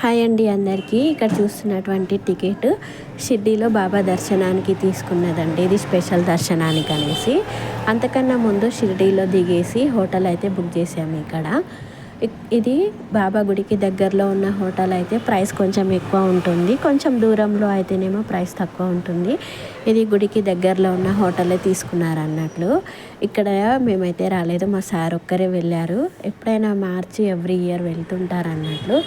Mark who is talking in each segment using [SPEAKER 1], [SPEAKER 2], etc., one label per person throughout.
[SPEAKER 1] Hi అండి అందరికీ. ఇక్కడ చూస్తున్నటువంటి టికెట్ షిర్డీలో బాబా దర్శనానికి తీసుకున్నదండి. ఇది స్పెషల్ దర్శనానికి అనేసి. అంతకన్నా ముందు షిర్డీలో దిగేసి హోటల్ అయితే బుక్ చేసాము ఇక్కడ. ఇది బాబా గుడికి దగ్గరలో ఉన్న హోటల్ అయితే ప్రైస్ కొంచెం ఎక్కువ ఉంటుంది. కొంచెం దూరంలో అయితేనేమో ప్రైస్ తక్కువ ఉంటుంది. ఇది గుడికి దగ్గరలో ఉన్న హోటలే తీసుకున్నారు అన్నట్లు ఇక్కడ మేమైతే రాలేదు. మా సార్ ఒక్కరే వెళ్ళారు. ఎప్పుడైనా మార్చి ఎవ్రీ ఇయర్ వెళ్తుంటారు అన్నట్లు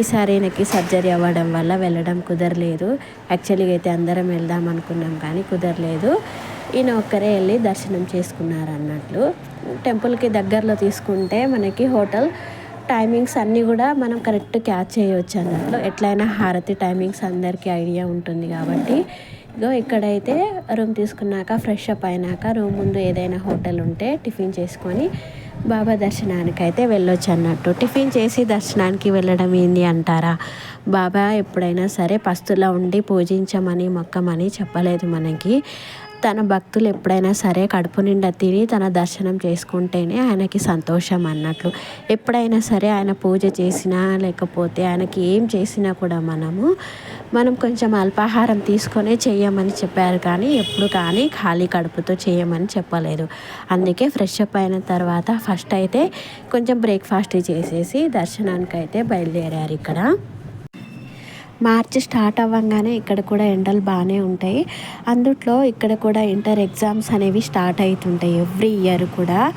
[SPEAKER 1] ఈసారి ఆయనకి సర్జరీ అవ్వడం వల్ల వెళ్ళడం కుదరలేదు. యాక్చువల్గా అయితే అందరం వెళ్దాం అనుకున్నాం కానీ కుదరలేదు. ఈయన ఒక్కరే వెళ్ళి దర్శనం చేసుకున్నారు అన్నట్లు. టెంపుల్కి దగ్గరలో తీసుకుంటే మనకి హోటల్ టైమింగ్స్ అన్నీ కూడా మనం కరెక్ట్ క్యాచ్ చేయవచ్చు అన్నట్లు. ఎట్లయినా హారతి టైమింగ్స్ అందరికీ ఐడియా ఉంటుంది కాబట్టి. ఇగో ఇక్కడైతే రూమ్ తీసుకున్నాక ఫ్రెష్ అప్ అయినాక రూమ్ ముందు ఏదైనా హోటల్ ఉంటే టిఫిన్ చేసుకొని బాబా దర్శనానికి అయితే వెళ్ళొచ్చు అన్నట్టు టిఫిన్ చేసి దర్శనానికి వెళ్ళడం ఏంది అంటారా? బాబా ఎప్పుడైనా సరే పస్తులా ఉండి పూజించమని మొక్కమని చెప్పలేదు మనకి. తన భక్తులు ఎప్పుడైనా సరే కడుపు నిండా తిని తన దర్శనం చేసుకుంటేనే ఆయనకి సంతోషం అన్నట్లు. ఎప్పుడైనా సరే ఆయన పూజ చేసినా లేకపోతే ఆయనకి ఏం చేసినా కూడా మనము మనం కొంచెం అల్పాహారం తీసుకొనే చేయమని చెప్పారు కానీ ఎప్పుడు కానీ ఖాళీ కడుపుతో చేయమని చెప్పలేదు. అందుకే ఫ్రెష్ అప్ అయిన తర్వాత ఫస్ట్ అయితే కొంచెం బ్రేక్ఫాస్ట్ చేసేసి దర్శనానికి అయితే బయలుదేరారు ఇక్కడ. మార్చి స్టార్ట్ అవ్వగానే ఇక్కడ కూడా ఎండలు బాగానే ఉంటాయి. అందుట్లో ఇక్కడ కూడా ఇంటర్ ఎగ్జామ్స్ అనేవి స్టార్ట్ అవుతుంటాయి ఎవ్రీ ఇయర్ కూడా.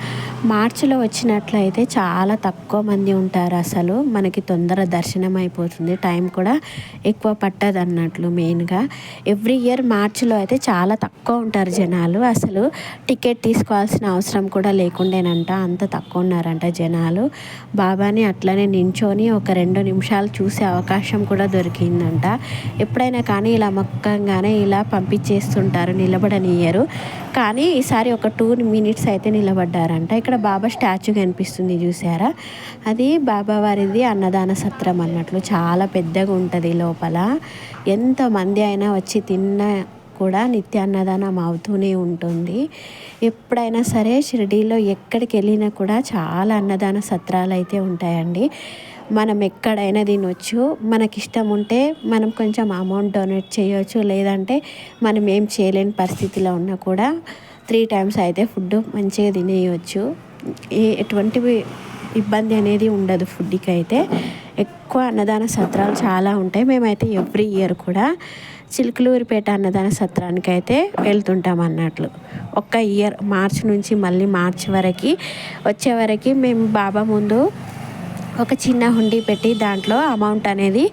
[SPEAKER 1] మార్చిలో వచ్చినట్లయితే చాలా తక్కువ మంది ఉంటారు అసలు. మనకి తొందర దర్శనం అయిపోతుంది. టైం కూడా ఎక్కువ పట్టదు అన్నట్లు మెయిన్గా. ఎవ్రీ ఇయర్ మార్చిలో అయితే చాలా తక్కువ ఉంటారు జనాలు. అసలు టికెట్ తీసుకోవాల్సిన అవసరం కూడా లేకుండేనంట. అంత తక్కువ ఉన్నారంట జనాలు. బాబాని అట్లనే నించోని ఒక రెండు నిమిషాలు చూసే అవకాశం కూడా దొరికింది. అయిందంట ఎప్పుడైనా కానీ ఇలా మక్కంగానే ఇలా పంపించేస్తుంటారు నిలబడనియ్యరు కానీ ఈసారి ఒక టూ మినిట్స్ అయితే నిలబడ్డారంట. ఇక్కడ బాబా స్టాచ్యూ కనిపిస్తుంది చూసారా అది బాబా వారిది అన్నదాన సత్రం అన్నట్లు. చాలా పెద్దగా ఉంటుంది లోపల. ఎంతమంది అయినా వచ్చి తిన్న కూడా నిత్య అన్నదానం అవుతూనే ఉంటుంది. ఎప్పుడైనా సరే షిరిడీలో ఎక్కడికి వెళ్ళినా కూడా చాలా అన్నదాన సత్రాలు అయితే ఉంటాయండి. మనం ఎక్కడైనా తినొచ్చు. మనకి ఇష్టం ఉంటే మనం కొంచెం అమౌంట్ డొనేట్ చేయవచ్చు లేదంటే మనం ఏం చేయలేని పరిస్థితిలో ఉన్నా కూడా త్రీ టైమ్స్ అయితే ఫుడ్ మంచిగా తినేయచ్చు. ఏ ఎటువంటి ఇబ్బంది అనేది ఉండదు ఫుడ్కి అయితే. ఎక్కువ అన్నదాన సత్రాలు చాలా ఉంటాయి. మేమైతే ఎవ్రీ ఇయర్ కూడా చిలుకలూరిపేట అన్నదాన సత్రానికి అయితే వెళ్తుంటాం అన్నట్లు. ఒక్క ఇయర్ మార్చి నుంచి మళ్ళీ మార్చి వరకు వచ్చే వరకు మేము బాబా ముందు ఒక చిన్న హుండీ పెట్టి దాంట్లో అమౌంట్ అనేది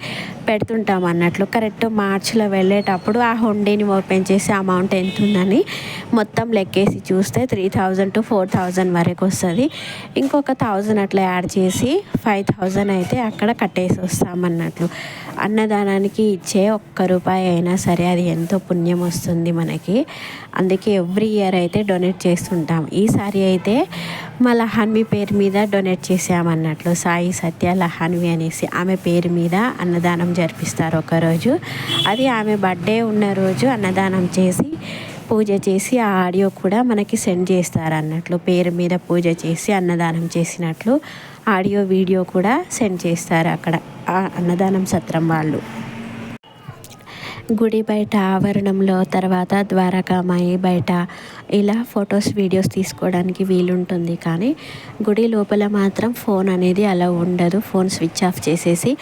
[SPEAKER 1] పెడుతుంటాం అన్నట్లు. కరెక్ట్ మార్చిలో వెళ్ళేటప్పుడు ఆ హుండీని ఓపెన్ చేసి అమౌంట్ ఎంత ఉందని మొత్తం లెక్కేసి చూస్తే three thousand to four thousand వరకు వస్తుంది. ఇంకొక థౌజండ్ అట్లా యాడ్ చేసి ఫైవ్ థౌజండ్ అయితే అక్కడ కట్టేసి వస్తామన్నట్లు అన్నదానానికి ఇచ్చే ఒక్క రూపాయి అయినా సరే అది ఎంతో పుణ్యం వస్తుంది మనకి. అందుకే ఎవ్రీ ఇయర్ అయితే డొనేట్ చేస్తుంటాం. ఈసారి అయితే మా లహాన్వి పేరు మీద డొనేట్ చేసామన్నట్లు సాయి సత్య లహాన్వి అనేసి ఆమె పేరు మీద అన్నదానం జరిపిస్తారు ఒకరోజు. అది ఆమె బర్త్డే ఉన్న రోజు అన్నదానం చేసి పూజ చేసి ఆ ఆడియో కూడా మనకి సెండ్ చేస్తారు అన్నట్లు పేరు మీద పూజ చేసి అన్నదానం చేసినట్లు ఆడియో వీడియో కూడా సెండ్ చేస్తారు అక్కడ ఆ అన్నదానం సత్రం వాళ్ళు. గుడి బయట ఆవరణంలో తర్వాత ద్వారకామాయి బయట ఇలా ఫొటోస్ వీడియోస్ తీసుకోవడానికి వీలుంటుంది. కానీ గుడి లోపల మాత్రం ఫోన్ అనేది అలా ఉండదు. ఫోన్ స్విచ్ ఆఫ్ చేసేసి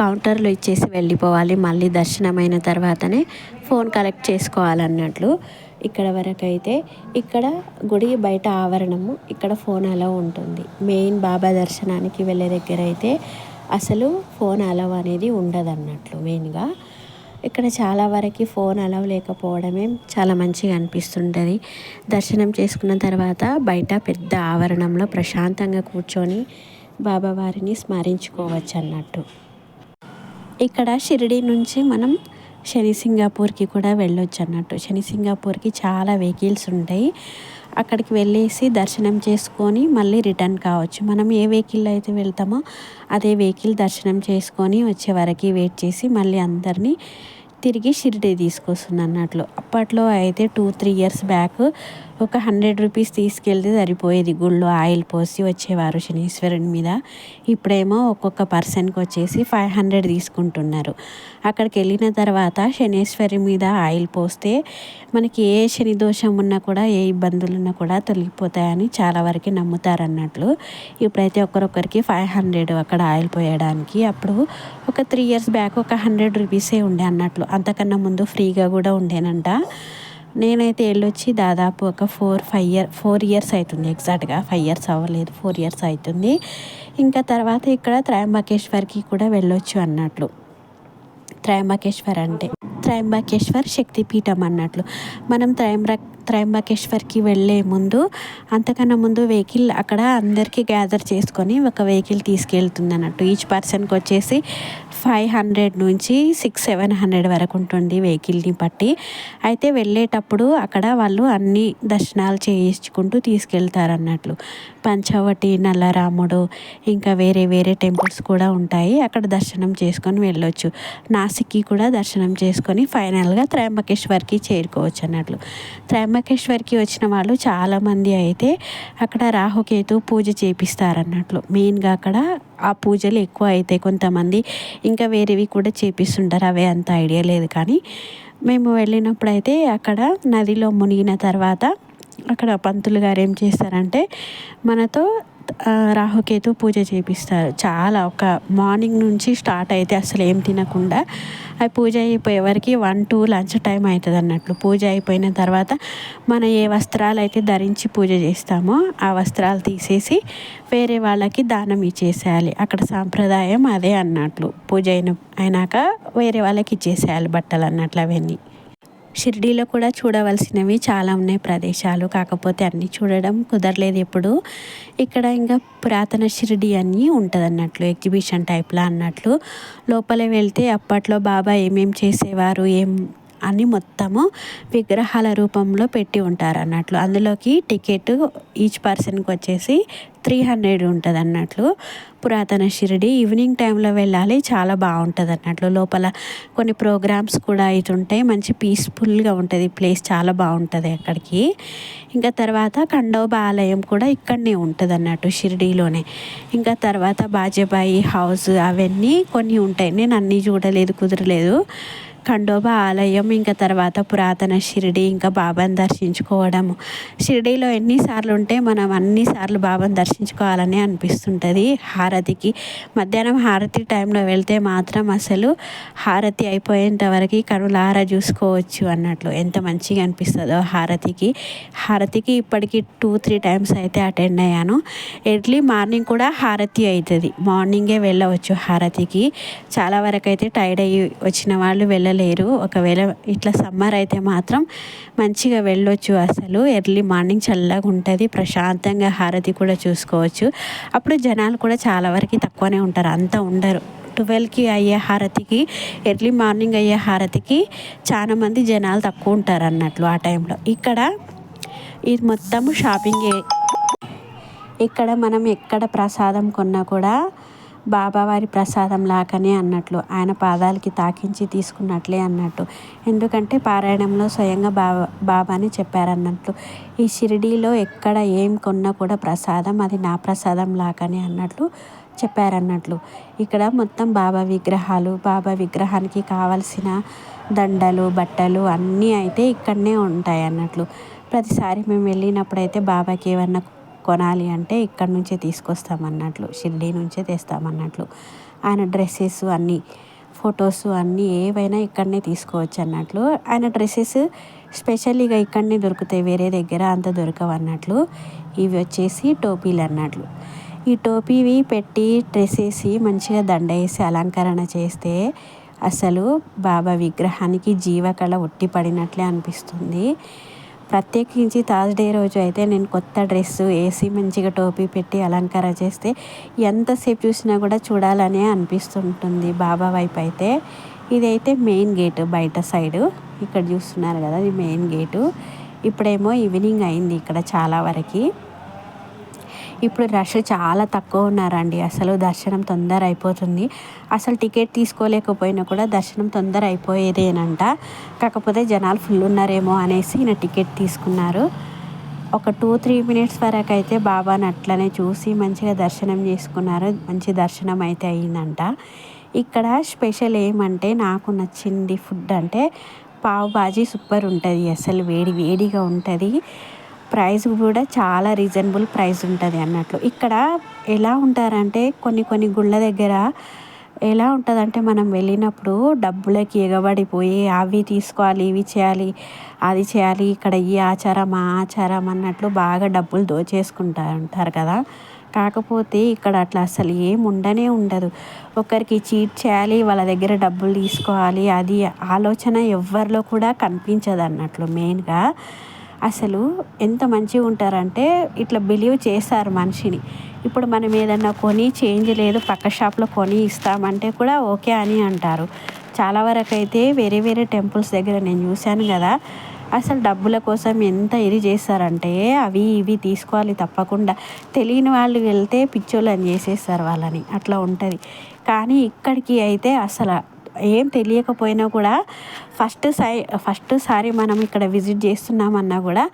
[SPEAKER 1] కౌంటర్లో ఇచ్చేసి వెళ్ళిపోవాలి. మళ్ళీ దర్శనమైన తర్వాతనే ఫోన్ కలెక్ట్ చేసుకోవాలన్నట్లు ఇక్కడ వరకు అయితే ఇక్కడ గుడి బయట ఆవరణము ఇక్కడ ఫోన్ అలా ఉంటుంది. మెయిన్ బాబా దర్శనానికి వెళ్ళే దగ్గర అయితే అసలు ఫోన్ అలవ్ అనేది ఉండదు అన్నట్లు మెయిన్గా. ఇక్కడ చాలా వరకు ఫోన్ అలవ్ లేకపోవడమే చాలా మంచిగా అనిపిస్తుంటుంది. దర్శనం చేసుకున్న తర్వాత బయట పెద్ద ఆవరణంలో ప్రశాంతంగా కూర్చొని బాబావారిని స్మరించుకోవచ్చు అన్నట్టు ఇక్కడ షిరిడి నుంచి మనం శని సింగాపూర్కి కూడా వెళ్ళొచ్చు అన్నట్టు శని సింగాపూర్కి చాలా వెహికల్స్ ఉంటాయి. అక్కడికి వెళ్ళేసి దర్శనం చేసుకొని మళ్ళీ రిటర్న్ కావచ్చు. మనం ఏ వెహికల్లో అయితే వెళ్తామో అదే వెహికల్ దర్శనం చేసుకొని వచ్చే వరకు వెయిట్ చేసి మళ్ళీ అందరినీ తిరిగి షిరిడి తీసుకొస్తుంది అన్నట్లు. అప్పట్లో అయితే టూ త్రీ ఇయర్స్ బ్యాక్ ఒక హండ్రెడ్ రూపీస్ తీసుకెళ్తే సరిపోయేది. గుళ్ళో ఆయిల్ పోసి వచ్చేవారు శనీశ్వరుని మీద. ఇప్పుడేమో ఒక్కొక్క పర్సన్కి వచ్చేసి ఫైవ్ హండ్రెడ్ తీసుకుంటున్నారు. అక్కడికి వెళ్ళిన తర్వాత శనీశ్వరి మీద ఆయిల్ పోస్తే మనకి ఏ శని దోషం ఉన్నా కూడా ఏ ఇబ్బందులు ఉన్నా కూడా తొలగిపోతాయని చాలా వరకు నమ్ముతారన్నట్లు. ఇప్పుడైతే ఒకరొకరికి ఫైవ్ హండ్రెడ్ అక్కడ ఆయిల్ పోయడానికి. అప్పుడు ఒక త్రీ ఇయర్స్ బ్యాక్ ఒక హండ్రెడ్ రూపీసే ఉండే అన్నట్లు. అంతకన్నా ముందు ఫ్రీగా కూడా ఉండేనంట. నేనైతే వెళ్ళొచ్చి దాదాపు ఒక four five year four years అవుతుంది ఎగ్జాక్ట్గా ఫైవ్ ఇయర్స్ అవ్వలేదు ఫోర్ ఇయర్స్ అవుతుంది ఇంకా తర్వాత ఇక్కడ త్రయంబకేశ్వర్కి కూడా వెళ్ళొచ్చు అన్నట్లు. త్రయంబకేశ్వర్ అంటే త్రయంబకేశ్వర్ శక్తిపీఠం అన్నట్లు. మనం త్రయంబ త్రయంబకేశ్వర్కి వెళ్ళే ముందు అంతకన్నా ముందు వెహికల్ అక్కడ అందరికీ గ్యాదర్ చేసుకొని ఒక వెహికల్ తీసుకెళ్తుంది అన్నట్టు ఈచ్ పర్సన్కి వచ్చేసి ఫైవ్ హండ్రెడ్ నుంచి సిక్స్ సెవెన్ హండ్రెడ్ వరకు ఉంటుంది వెహికల్ని బట్టి అయితే వెళ్ళేటప్పుడు అక్కడ వాళ్ళు అన్ని దర్శనాలు చేయించుకుంటూ తీసుకెళ్తారు అన్నట్లు పంచవటి నల్లరాముడు ఇంకా వేరే వేరే టెంపుల్స్ కూడా ఉంటాయి. అక్కడ దర్శనం చేసుకొని వెళ్ళొచ్చు. నాసిక్కి కూడా దర్శనం చేసుకొని ఫైనల్గా త్రయంబకేశ్వర్కి చేరుకోవచ్చు అన్నట్లు. త్రయంబకేశ్వర్కి వచ్చిన వాళ్ళు చాలామంది అయితే అక్కడ రాహుకేతు పూజ చేపిస్తారన్నట్లు. మెయిన్గా అక్కడ ఆ పూజలు ఎక్కువ అయితే కొంతమంది ఇంకా వేరేవి కూడా చేపిస్తుంటారు. అవే అంత ఐడియా లేదు కానీ మేము వెళ్ళినప్పుడు అయితే అక్కడ నదిలో మునిగిన తర్వాత అక్కడ పంతులు గారు ఏం చేస్తారంటే మనతో రాహుకేతు పూజ చేపిస్తారు. చాలా ఒక మార్నింగ్ నుంచి స్టార్ట్ అయితే అసలు ఏం తినకుండా అది పూజ అయిపోయే వరకు వన్ టూ లంచ్ టైం అవుతుంది అన్నట్లు. పూజ అయిపోయిన తర్వాత మనం ఏ వస్త్రాలు అయితే ధరించి పూజ చేస్తామో ఆ వస్త్రాలు తీసేసి వేరే వాళ్ళకి దానం ఇచ్చేసేయాలి. అక్కడ సాంప్రదాయం అదే అన్నట్లు. పూజ అయిన అయినాక వేరే వాళ్ళకి ఇచ్చేసేయాలి బట్టలు అన్నట్లు అవన్నీ. షిర్డీలో కూడా చూడవలసినవి చాలా ఉన్నాయి ప్రదేశాలు. కాకపోతే అన్నీ చూడడం కుదరలేదు ఎప్పుడు. ఇక్కడ ఇంకా పురాతన షిరిడీ అని ఉంటుంది అన్నట్లు ఎగ్జిబిషన్ టైప్లో అన్నట్లు. లోపల వెళ్తే అప్పట్లో బాబా ఏమేం చేసేవారు ఏం అని మొత్తము విగ్రహాల రూపంలో పెట్టి ఉంటారు అన్నట్లు. అందులోకి టికెట్ ఈచ్ పర్సన్కి వచ్చేసి త్రీ హండ్రెడ్ ఉంటుంది అన్నట్లు. పురాతన షిరిడి ఈవినింగ్ టైంలో వెళ్ళాలి చాలా బాగుంటుంది అన్నట్లు. లోపల కొన్ని ప్రోగ్రామ్స్ కూడా అవుతుంటాయి మంచి పీస్ఫుల్గా ఉంటుంది ప్లేస్ చాలా బాగుంటుంది అక్కడికి. ఇంకా తర్వాత కండోబ ఆలయం కూడా ఇక్కడనే ఉంటుంది అన్నట్టు షిరిడీలోనే. ఇంకా తర్వాత బాజబాయి హౌస్ అవన్నీ కొన్ని ఉంటాయి. నేను అన్నీ చూడలేదు కుదరలేదు. ఖండోబా ఆలయం ఇంకా తర్వాత పురాతన షిరిడి ఇంకా బాబాను దర్శించుకోవడము. షిరిడీలో ఎన్నిసార్లు ఉంటే మనం అన్నిసార్లు బాబాను దర్శించుకోవాలని అనిపిస్తుంటుంది హారతికి. మధ్యాహ్నం హారతి టైంలో వెళ్తే మాత్రం అసలు హారతి అయిపోయేంత వరకు కనులార చూసుకోవచ్చు అన్నట్లు ఎంత మంచిగా అనిపిస్తుందో హారతికి. హారతికి ఇప్పటికి టూ త్రీ టైమ్స్ అయితే అటెండ్ అయ్యాను. ఎర్లీ మార్నింగ్ కూడా హారతి అవుతుంది. మార్నింగే వెళ్ళవచ్చు హారతికి. చాలా వరకు అయితే టైర్డ్ అయ్యి వచ్చిన వాళ్ళు వెళ్ళ వెళ్ళలేరు ఒకవేళ ఇట్లా సమ్మర్ అయితే మాత్రం మంచిగా వెళ్ళొచ్చు అసలు. ఎర్లీ మార్నింగ్ చల్లగా ఉంటుంది. ప్రశాంతంగా హారతి కూడా చూసుకోవచ్చు. అప్పుడు జనాలు కూడా చాలా వరకు తక్కువనే ఉంటారు. అంతా ఉండరు. ట్వెల్వ్కి అయ్యే హారతికి ఎర్లీ మార్నింగ్ అయ్యే హారతికి చాలామంది జనాలు తక్కువ ఉంటారు అన్నట్లు ఆ టైంలో. ఇక్కడ ఇది మొత్తము షాపింగ్. ఇక్కడ మనం ఎక్కడ ప్రసాదం కొన్నా కూడా బాబావారి ప్రసాదం లాగానే అన్నట్లు ఆయన పాదాలకి తాకించి తీసుకున్నట్లే అన్నట్టు. ఎందుకంటే పారాయణంలో స్వయంగా బాబా బాబాని చెప్పారన్నట్లు. ఈ షిరిడీలో ఎక్కడ ఏం కొన్నా కూడా ప్రసాదం అది నా ప్రసాదం లాగానే అన్నట్లు చెప్పారన్నట్లు. ఇక్కడ మొత్తం బాబా విగ్రహాలు బాబా విగ్రహానికి కావలసిన దండలు బట్టలు అన్నీ అయితే ఇక్కడనే ఉంటాయి అన్నట్లు ప్రతిసారి మేము వెళ్ళినప్పుడైతే బాబాకి ఏమన్నా కొనాలి అంటే ఇక్కడ నుంచే తీసుకొస్తామన్నట్లు షిర్డీ నుంచే తెస్తామన్నట్లు. ఆయన డ్రెస్సెస్ అన్నీ ఫొటోస్ అన్నీ ఏవైనా ఇక్కడనే తీసుకోవచ్చు అన్నట్లు ఆయన డ్రెస్సెస్ స్పెషల్గా ఇక్కడనే దొరుకుతాయి వేరే దగ్గర అంత దొరకవు అన్నట్లు ఇవి వచ్చేసి టోపీలు అన్నట్లు ఈ టోపీవి పెట్టి డ్రెస్ వేసి మంచిగా దండ వేసి అలంకరణ చేస్తే అసలు బాబా విగ్రహానికి జీవకళ ఉట్టి పడినట్లే అనిపిస్తుంది. ప్రత్యేకించి థర్స్డే రోజు అయితే నేను కొత్త డ్రెస్సు వేసి మంచిగా టోపీ పెట్టి అలంకార చేస్తే ఎంతసేపు చూసినా కూడా చూడాలనే అనిపిస్తుంటుంది బాబా వైపు అయితే. ఇదైతే మెయిన్ గేటు బయట సైడు. ఇక్కడ చూస్తున్నారు కదా ఇది మెయిన్ గేటు. ఇప్పుడేమో ఈవినింగ్ అయింది ఇక్కడ చాలా వరకు. ఇప్పుడు రష్ చాలా తక్కువ ఉన్నారండి. అసలు దర్శనం తొందర అయిపోతుంది. అసలు టికెట్ తీసుకోలేకపోయినా కూడా దర్శనం తొందర అయిపోయేదేనంట. కాకపోతే జనాలు ఫుల్ ఉన్నారేమో అనేసి నా టికెట్ తీసుకున్నారు. ఒక టూ త్రీ మినిట్స్ వరకు అయితే బాబాని అట్లనే చూసి మంచిగా దర్శనం చేసుకున్నారు. మంచి దర్శనం అయితే అయిందంట. ఇక్కడ స్పెషల్ ఏమంటే నాకు నచ్చింది ఫుడ్ అంటే పావు బాజీ సూపర్ ఉంటుంది. అసలు వేడి వేడిగా ఉంటుంది. ప్రైస్ కూడా చాలా రీజనబుల్ ప్రైస్ ఉంటుంది అన్నట్లు. ఇక్కడ ఎలా ఉంటారంటే కొన్ని కొన్ని గుళ్ళ దగ్గర ఎలా ఉంటుందంటే మనం వెళ్ళినప్పుడు డబ్బులకి ఎగబడిపోయి అవి తీసుకోవాలి ఇవి చేయాలి అది చేయాలి ఇక్కడ ఈ ఆచారం ఆ ఆచారం అన్నట్లు బాగా డబ్బులు దోచేసుకుంటా ఉంటారు కదా. కాకపోతే ఇక్కడ అట్లా అసలు ఏం ఉండనే ఉండదు. ఒకరికి చీట్ చేయాలి వాళ్ళ దగ్గర డబ్బులు తీసుకోవాలి అది ఆలోచన ఎవరిలో కూడా కనిపించదు అన్నట్లు మెయిన్గా. అసలు ఎంత మంచిగా ఉంటారంటే ఇట్లా బిలీవ్ చేస్తారు మనిషిని. ఇప్పుడు మనం ఏదన్నా కొని చేంజ్ లేదు పక్క షాప్లో కొని ఇస్తామంటే కూడా ఓకే అని అంటారు. చాలా వరకు అయితే వేరే వేరే టెంపుల్స్ దగ్గర నేను చూశాను కదా అసలు డబ్బుల కోసం ఎంత ఇది చేస్తారంటే అవి ఇవి తీసుకోవాలి తప్పకుండా. తెలియని వాళ్ళు వెళ్తే పిచ్చోళ్ళని చేసేస్తారు వాళ్ళని. అట్లా ఉంటుంది. కానీ ఇక్కడికి అయితే అసలు ఏం తెలియకపోయినా కూడా ఫస్ట్ సై ఫస్ట్ సారి మనం ఇక్కడ విజిట్ చేస్తున్నామన్నా కూడా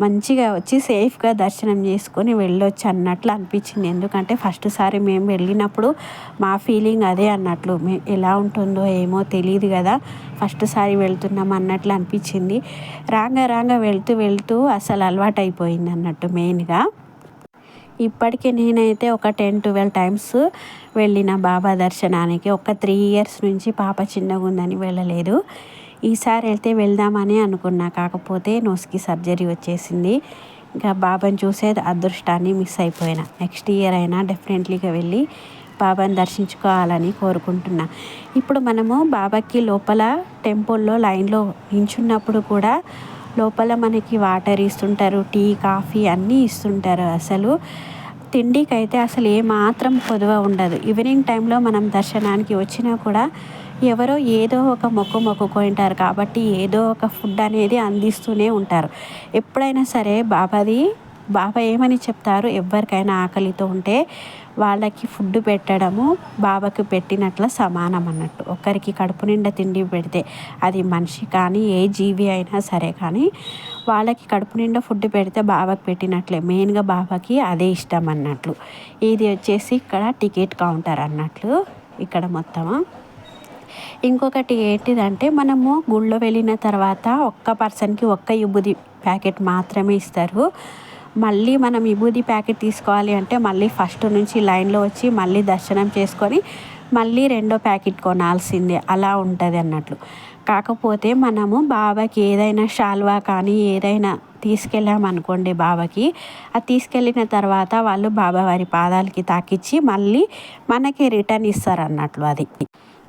[SPEAKER 1] మంచిగా వచ్చి సేఫ్గా దర్శనం చేసుకొని వెళ్ళొచ్చు అన్నట్లు అనిపించింది. ఎందుకంటే ఫస్ట్ సారి మేము వెళ్ళినప్పుడు మా ఫీలింగ్ అదే అన్నట్లు. మే ఎలా ఉంటుందో ఏమో తెలియదు కదా ఫస్ట్ సారి వెళ్తున్నాం అన్నట్లు అనిపించింది. రాగా రాగా వెళ్తూ వెళ్తూ అసలు అలవాటు అయిపోయింది అన్నట్టు మెయిన్గా. ఇప్పటికీ నేనైతే ఒక టెన్ ట్వెల్వ్ టైమ్స్ వెళ్ళిన బాబా దర్శనానికి. ఒక త్రీ ఇయర్స్ నుంచి పాప చిన్నగా ఉందని వెళ్ళలేదు. ఈసారి వెళ్తే వెళ్దామని అనుకున్నా. కాకపోతే నోస్కి సర్జరీ వచ్చేసింది. ఇంకా బాబాని చూసే అదృష్టాన్ని మిస్ అయిపోయినా. నెక్స్ట్ ఇయర్ అయినా డెఫినెట్లీగా వెళ్ళి బాబాని దర్శించుకోవాలని కోరుకుంటున్నా. ఇప్పుడు మనము బాబాకి లోపల టెంపుల్లో లైన్లో నించున్నప్పుడు కూడా లోపల మనకి వాటర్ ఇస్తుంటారు టీ కాఫీ అన్నీ ఇస్తుంటారు అసలు. తిండికి అయితే అసలు ఏమాత్రం కొదువ ఉండదు. ఈవినింగ్ టైంలో మనం దర్శనానికి వచ్చినా కూడా ఎవరో ఏదో ఒక మొక్కు మొక్కుకుంటారు కాబట్టి ఏదో ఒక ఫుడ్ అనేది అందిస్తూనే ఉంటారు. ఎప్పుడైనా సరే బాబాది బాబా ఏమని చెప్తారు? ఎవరికైనా ఆకలితో ఉంటే వాళ్ళకి ఫుడ్ పెట్టడము బాబాకి పెట్టినట్ల సమానం అన్నట్టు. ఒకరికి కడుపు నిండా తిండి పెడితే అది మనిషి కానీ ఏ జీవి అయినా సరే కానీ వాళ్ళకి కడుపు నిండా ఫుడ్ పెడితే బాబాకి పెట్టినట్లే. మెయిన్గా బాబాకి అదే ఇష్టం అన్నట్లు. ఇది వచ్చేసి ఇక్కడ టికెట్ కౌంటర్ అన్నట్లు ఇక్కడ మొత్తము. ఇంకొకటి ఏంటిదంటే మనము గుళ్ళో వెళ్ళిన తర్వాత ఒక్క పర్సన్కి ఒక్క ఇబ్బుది ప్యాకెట్ మాత్రమే ఇస్తారు. మళ్ళీ మనం విభూది ప్యాకెట్ తీసుకోవాలి అంటే మళ్ళీ ఫస్ట్ నుంచి లైన్లో వచ్చి మళ్ళీ దర్శనం చేసుకొని మళ్ళీ రెండో ప్యాకెట్ కొనాల్సిందే. అలా ఉంటుంది అన్నట్లు. కాకపోతే మనము బాబాకి ఏదైనా షాల్వా కానీ ఏదైనా తీసుకెళ్ళామనుకోండి బాబాకి అది తీసుకెళ్ళిన తర్వాత వాళ్ళు బాబా వారి పాదాలకి తాకిచ్చి మళ్ళీ మనకి రిటర్న్ ఇస్తారు అన్నట్లు అది.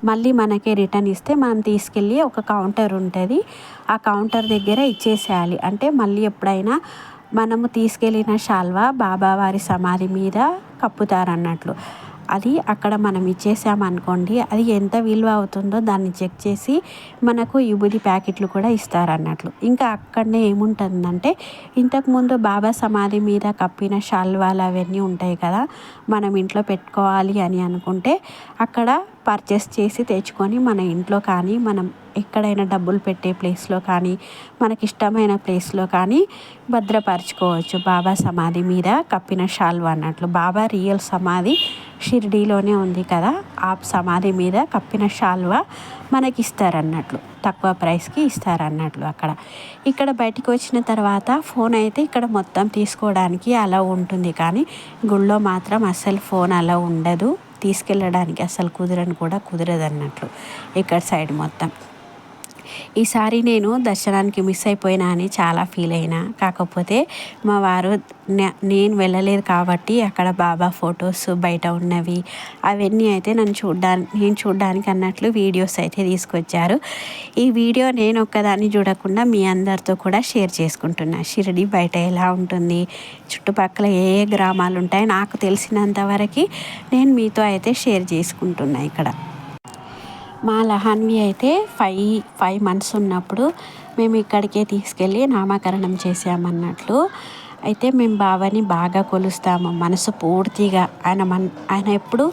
[SPEAKER 1] మళ్ళీ మనకే రిటర్న్ ఇస్తే మనం తీసుకెళ్ళి ఒక కౌంటర్ ఉంటుంది. ఆ కౌంటర్ దగ్గర ఇచ్చేసేయాలి. అంటే మళ్ళీ ఎప్పుడైనా మనము తీసుకెళ్ళిన శాల్వా బాబావారి సమాధి మీద కప్పుతారన్నట్లు. అది అక్కడ మనం ఇచ్చేసామనుకోండి అది ఎంత విలువ అవుతుందో దాన్ని చెక్ చేసి మనకు విభూది ప్యాకెట్లు కూడా ఇస్తారన్నట్లు. ఇంకా అక్కడనే ఏముంటుందంటే ఇంతకుముందు బాబా సమాధి మీద కప్పిన షాల్వాలు అవన్నీ ఉంటాయి కదా మనం ఇంట్లో పెట్టుకోవాలి అని అనుకుంటే అక్కడ పర్చేస్ చేసి తెచ్చుకొని మన ఇంట్లో కానీ మనం ఎక్కడైనా డబ్బులు పెట్టే ప్లేస్లో కానీ మనకి ఇష్టమైన ప్లేస్లో కానీ భద్రపరచుకోవచ్చు. బాబా సమాధి మీద కప్పిన షాల్వా అన్నట్లు. బాబా రియల్ సమాధి షిరిడీలోనే ఉంది కదా ఆ సమాధి మీద కప్పిన షాల్వా మనకి ఇస్తారన్నట్లు తక్కువ ప్రైస్కి ఇస్తారన్నట్లు అక్కడ. ఇక్కడ బయటికి వచ్చిన తర్వాత ఫోన్ అయితే ఇక్కడ మొత్తం తీసుకోవడానికి అలా ఉంటుంది. కానీ గుళ్ళో మాత్రం అస్సలు ఫోన్ అలా ఉండదు. తీసుకెళ్ళడానికి అసలు కుదరని కూడా కుదరదు అన్నట్లు ఇక్కడ సైడ్ మొత్తం. ఈసారి నేను దర్శనానికి మిస్ అయిపోయినా అని చాలా ఫీల్ అయినా. కాకపోతే మా వారు నేను వెళ్ళలేదు కాబట్టి అక్కడ బాబా ఫొటోస్ బయట ఉన్నవి అవన్నీ అయితే నన్ను చూడ్డానికి నేను చూడడానికి అన్నట్లు వీడియోస్ అయితే తీసుకొచ్చారు. ఈ వీడియో నేను ఒక్కదాన్ని చూడకుండా మీ అందరితో కూడా షేర్ చేసుకుంటున్నా. షిరిడి బయట ఎలా ఉంటుంది? చుట్టుపక్కల ఏ ఏ గ్రామాలు ఉంటాయి నాకు తెలిసినంత వరకు నేను మీతో అయితే షేర్ చేసుకుంటున్నా ఇక్కడ. మా లహాన్వి అయితే ఫైవ్ ఫైవ్ మంత్స్ ఉన్నప్పుడు మేము ఇక్కడికే తీసుకెళ్ళి నామకరణం చేసామన్నట్లు అయితే మేము బాబాని బాగా కొలుస్తాము. మనసు పూర్తిగా ఆయన మన ఆయన ఎప్పుడు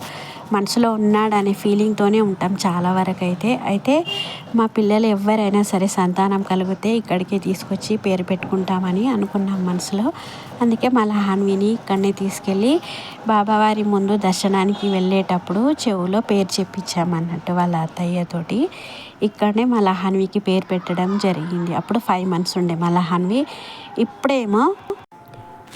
[SPEAKER 1] మనసులో ఉన్నాడనే ఫీలింగ్తోనే ఉంటాం చాలా వరకు అయితే అయితే మా పిల్లలు ఎవరైనా సరే సంతానం కలిగితే ఇక్కడికే తీసుకొచ్చి పేరు పెట్టుకుంటామని అనుకున్నాం మనసులో. అందుకే మా లహాన్విని ఇక్కడనే తీసుకెళ్ళి బాబావారి ముందు దర్శనానికి వెళ్ళేటప్పుడు చెవులో పేరు చెప్పించామన్నట్టు వాళ్ళ అత్తయ్యతోటి ఇక్కడనే మా లహాన్వికి పేరు పెట్టడం జరిగింది. అప్పుడు ఫైవ్ మంత్స్ ఉండే మా లహాన్వి ఇప్పుడేమో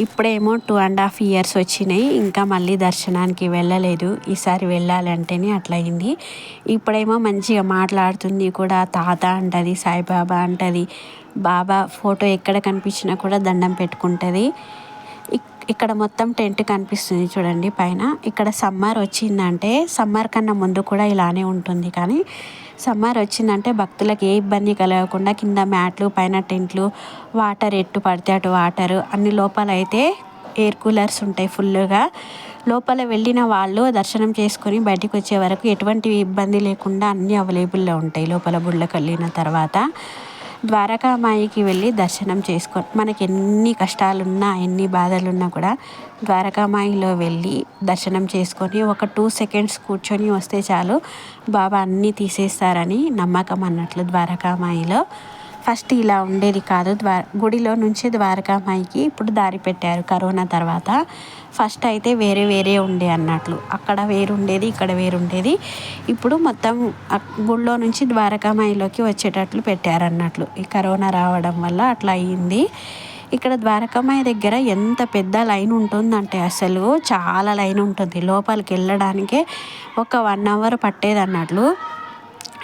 [SPEAKER 1] ఇప్పుడేమో టూ అండ్ హాఫ్ ఇయర్స్ వచ్చినాయి. ఇంకా మళ్ళీ దర్శనానికి వెళ్ళలేదు. ఈసారి వెళ్ళాలంటేనే అట్లయింది. ఇప్పుడేమో మంచిగా మాట్లాడుతుంది కూడా. తాత అంటది సాయిబాబా అంటది. బాబా ఫోటో ఎక్కడ కనిపించినా కూడా దండం పెట్టుకుంటుంది. ఇక్కడ మొత్తం టెంట్ కనిపిస్తుంది చూడండి పైన. ఇక్కడ సమ్మర్ వచ్చిందంటే సమ్మర్ కన్నా ముందు కూడా ఇలానే ఉంటుంది. కానీ సమ్మర్ వచ్చిందంటే భక్తులకు ఏ ఇబ్బంది కలగకుండా కింద మ్యాట్లు పైన టెంట్లు వాటర్ ఎట్టు పడితే అటు వాటరు. అన్ని లోపల అయితే ఎయిర్ కూలర్స్ ఉంటాయి ఫుల్గా లోపల వెళ్ళిన వాళ్ళు దర్శనం చేసుకొని బయటికి వచ్చే వరకు ఎటువంటి ఇబ్బంది లేకుండా అన్నీ అవైలబుల్లో ఉంటాయి లోపల గుళ్ళకి వెళ్ళిన తర్వాత. ద్వారకామాయికి వెళ్ళి దర్శనం చేసుకో మనకి ఎన్ని కష్టాలున్నా ఎన్ని బాధలున్నా కూడా ద్వారకామాయిలో వెళ్ళి దర్శనం చేసుకొని ఒక టూ సెకండ్స్ కూర్చొని వస్తే చాలు బాబా అన్నీ తీసేస్తారని నమ్మకం అన్నట్లు ద్వారకామాయిలో. ఫస్ట్ ఇలా ఉండేది కాదు. ద్వార గుడిలో నుంచి ద్వారకామాయికి ఇప్పుడు దారి పెట్టారు కరోనా తర్వాత. ఫస్ట్ అయితే వేరే వేరే ఉండే అన్నట్లు. అక్కడ వేరు ఉండేది ఇక్కడ వేరు ఉండేది ఇప్పుడు మొత్తం గుడిలో నుంచి ద్వారకామాయిలోకి వచ్చేటట్లు పెట్టారన్నట్లు. ఈ కరోనా రావడం వల్ల అట్లా అయ్యింది ఇక్కడ ద్వారకామాయ దగ్గర ఎంత పెద్ద లైన్ ఉంటుందంటే అసలు చాలా లైన్ ఉంటుంది. లోపలికి వెళ్ళడానికే ఒక వన్ అవర్ పట్టేది అన్నట్లు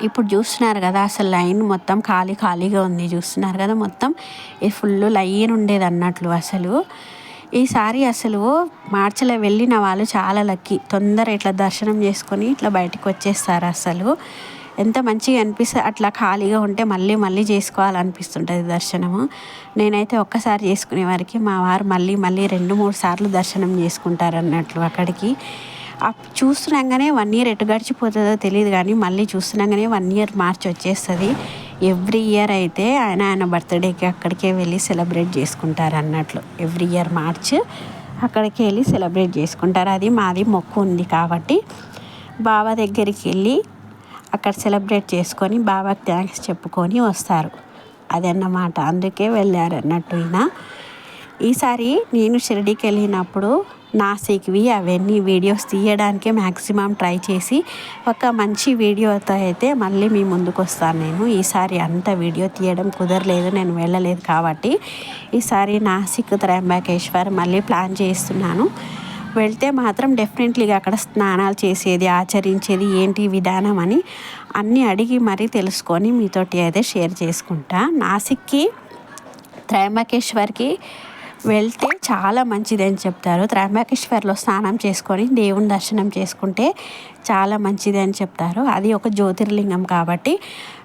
[SPEAKER 1] ఇప్పుడు చూస్తున్నారు కదా అసలు లైన్ మొత్తం ఖాళీ ఖాళీగా ఉంది. చూస్తున్నారు కదా మొత్తం ఈ ఫుల్ లైన్ ఉండేది అన్నట్లు అసలు. ఈసారి అసలు మార్చిలో వెళ్ళిన వాళ్ళు చాలా లక్కీ. తొందర ఇట్లా దర్శనం చేసుకొని ఇట్లా బయటకు వచ్చేస్తారు అసలు. ఎంత మంచిగా అనిపిస్తుంది అట్లా ఖాళీగా ఉంటే మళ్ళీ మళ్ళీ చేసుకోవాలనిపిస్తుంటుంది దర్శనము. నేనైతే ఒక్కసారి చేసుకునే వారికి మా వారు మళ్ళీ మళ్ళీ రెండు మూడు సార్లు దర్శనం చేసుకుంటారు అన్నట్లు అక్కడికి చూస్తున్నాగానే వన్ ఇయర్ ఎటు గడిచిపోతుందో తెలియదు కానీ మళ్ళీ చూస్తున్నాగానే వన్ ఇయర్ మార్చ్ వచ్చేస్తుంది. ఎవ్రీ ఇయర్ అయితే ఆయన ఆయన బర్త్డేకి అక్కడికే వెళ్ళి సెలబ్రేట్ చేసుకుంటారు అన్నట్లు. ఎవ్రీ ఇయర్ మార్చ్ అక్కడికి వెళ్ళి సెలబ్రేట్ చేసుకుంటారు. అది మాది మొక్కు ఉంది కాబట్టి బాబా దగ్గరికి వెళ్ళి అక్కడ సెలబ్రేట్ చేసుకొని బాబాకి థ్యాంక్స్ చెప్పుకొని వస్తారు. అదన్నమాట. అందుకే వెళ్ళారు అన్నట్టు ఈయన. ఈసారి నేను షిరిడీకి వెళ్ళినప్పుడు నాసిక్వి అవన్నీ వీడియోస్ తీయడానికే మ్యాక్సిమం ట్రై చేసి ఒక మంచి వీడియోతో అయితే మళ్ళీ మీ ముందుకు వస్తాను నేను. ఈసారి అంత వీడియో తీయడం కుదరలేదు నేను వెళ్ళలేదు కాబట్టి. ఈసారి నాసిక్ త్రయంబకేశ్వర్ మళ్ళీ ప్లాన్ చేస్తున్నాను. వెళ్తే మాత్రం డెఫినెట్లీగా అక్కడ స్నానాలు చేసేది ఆచరించేది ఏంటి విధానం అని అన్నీ అడిగి మరీ తెలుసుకొని మీతోటి అయితే షేర్ చేసుకుంటా. నాసిక్కి త్రయంబకేశ్వర్కి వెళ్తే చాలా మంచిది అని చెప్తారు. త్రయంబకేశ్వర్లో స్నానం చేసుకొని దేవుని దర్శనం చేసుకుంటే చాలా మంచిది అని చెప్తారు. అది ఒక జ్యోతిర్లింగం కాబట్టి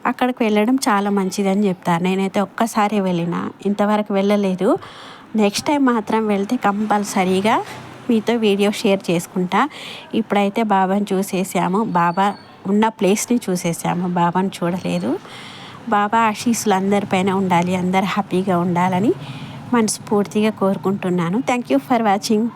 [SPEAKER 1] అక్కడికి వెళ్ళడం చాలా మంచిది అని చెప్తారు. నేనైతే ఒక్కసారి వెళ్ళిన ఇంతవరకు వెళ్ళలేదు. నెక్స్ట్ టైం మాత్రం వెళ్తే కంపల్సరీగా మీతో వీడియో షేర్ చేసుకుంటా. ఇప్పుడైతే బాబాని చూసేసాము. బాబా ఉన్న ప్లేస్ని చూసేసాము. బాబాని చూడలేదు. బాబా ఆశీస్సులు అందరిపైన ఉండాలి అందరు హ్యాపీగా ఉండాలని మనస్ఫూర్తిగా కోరుకుంటున్నాను. Thank you for watching